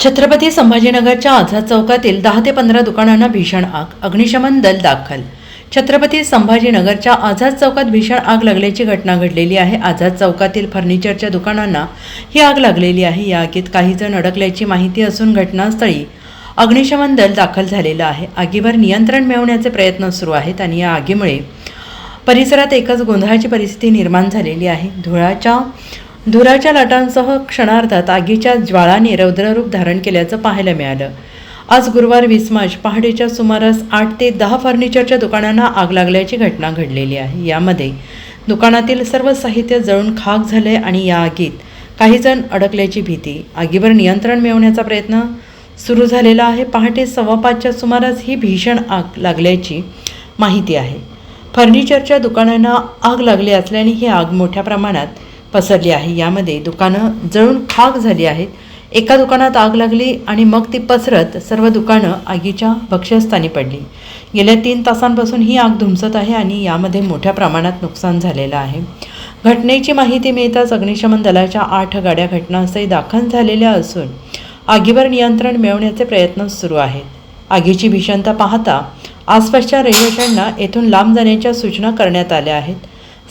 छत्रपती संभाजीनगरच्या आझाद चौकातील दहा ते पंधरा दुकानांना भीषण आग अग्निशमन दल दाखल. छत्रपती संभाजीनगरच्या आझाद चौकात भीषण आग लागल्याची घटना घडलेली आहे. आझाद चौकातील फर्निचरच्या दुकानांना ही आग लागलेली आहे. या आगीत काही जण अडकल्याची माहिती असून घटनास्थळी अग्निशमन दल दाखल झालेलं आहे. आगीवर नियंत्रण मिळवण्याचे प्रयत्न सुरू आहेत आणि या आगीमुळे परिसरात एकच गोंधळाची परिस्थिती निर्माण झालेली आहे. धुळाच्या धुराच्या लाटांसह क्षणार्धात आगीच्या ज्वाळाने रौद्ररूप धारण केल्याचं पाहायला मिळालं. आज गुरुवार वीस मार्च पहाटेच्या सुमारास आठ ते दहा फर्निचरच्या दुकानांना आग लागल्याची घटना घडलेली आहे. यामध्ये दुकानातील सर्व साहित्य जळून खाक झाले आणि या आगीत काही जण अडकल्याची भीती. आगीवर नियंत्रण मिळवण्याचा प्रयत्न सुरू झालेला आहे. पहाटे सव्वा पाचच्या सुमारास ही भीषण आग लागल्याची माहिती आहे. फर्निचरच्या दुकानांना आग लागली असल्याने ही आग मोठ्या प्रमाणात पसरली आहे. यामध्ये दुकानं जळून खाक झाली आहेत. एका दुकानात आग लागली आणि मग ती पसरत सर्व दुकानं आगीच्या भक्ष्यस्थानी पडली. गेल्या तीन तासांपासून ही आग धुमसत आहे आणि यामध्ये मोठ्या प्रमाणात नुकसान झालेलं आहे. घटनेची माहिती मिळताच अग्निशमन दलाच्या आठ गाड्या घटनास्थळी दाखल झालेल्या असून आगीवर नियंत्रण मिळवण्याचे प्रयत्न सुरू आहेत. आगीची भीषणता पाहता आसपासच्या रहिवाशांना येथून लांब जाण्याच्या सूचना करण्यात आल्या आहेत.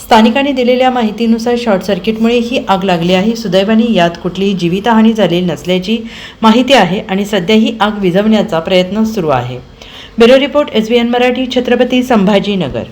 स्थानिकांनी दिलेल्या माहितीनुसार शॉर्ट सर्किटमुळे ही आग लागली आहे. सुदैवाने यात कुठलीही जीवितहानी झालेली नसल्याची माहिती आहे आणि सध्या ही आग विझवण्याचा प्रयत्न सुरू आहे. Bureau report S B N Marathi Chhatrapati Sambhajinagar.